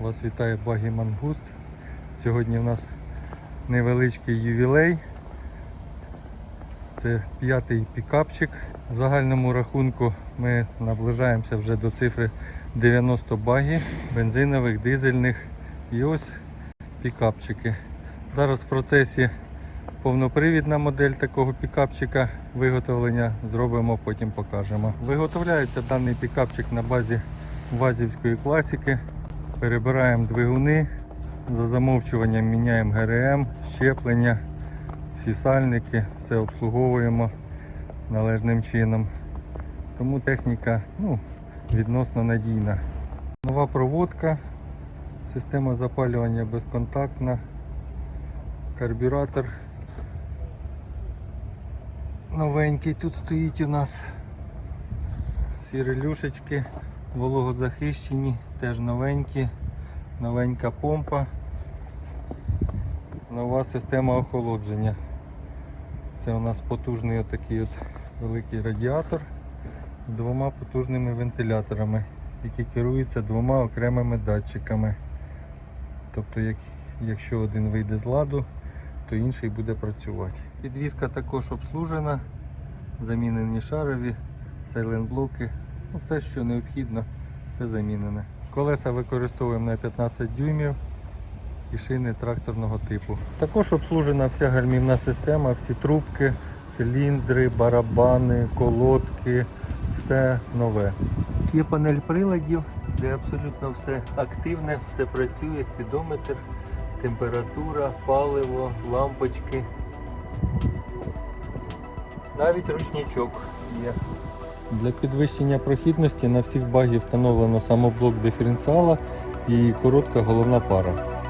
Вас вітає Багі Мангуст. Сьогодні в нас невеличкий ювілей. Це п'ятий пікапчик. В загальному рахунку ми наближаємося вже до цифри 90 багів, бензинових, дизельних і ось пікапчики. Зараз в процесі повнопривідна модель такого пікапчика виготовлення. Зробимо, потім покажемо. Виготовляється даний пікапчик на базі вазівської класики. Перебираємо двигуни. За замовчуванням міняємо ГРМ, щеплення, всі сальники, все обслуговуємо належним чином. Тому техніка ну, відносно надійна. Нова проводка, система запалювання безконтактна, карбюратор новенький тут стоїть у нас. Всі релюшечки вологозахищені, теж новенькі, новенька помпа, нова система охолодження. Це у нас потужний отакий от великий радіатор з двома потужними вентиляторами, які керуються двома окремими датчиками. Тобто, як, якщо один вийде з ладу, то інший буде працювати. Підвізка також обслужена, замінені шарові, сайлент-блоки, все, що необхідно, все замінене. Колеса використовуємо на 15 дюймів і шини тракторного типу. Також обслужена вся гальмівна система, всі трубки, циліндри, барабани, колодки, все нове. Є панель приладів, де абсолютно все активне, все працює, спідометр, температура, паливо, лампочки. Навіть ручничок є. Для підвищення прохідності на всіх багі встановлено самоблок диференціала і коротка головна пара.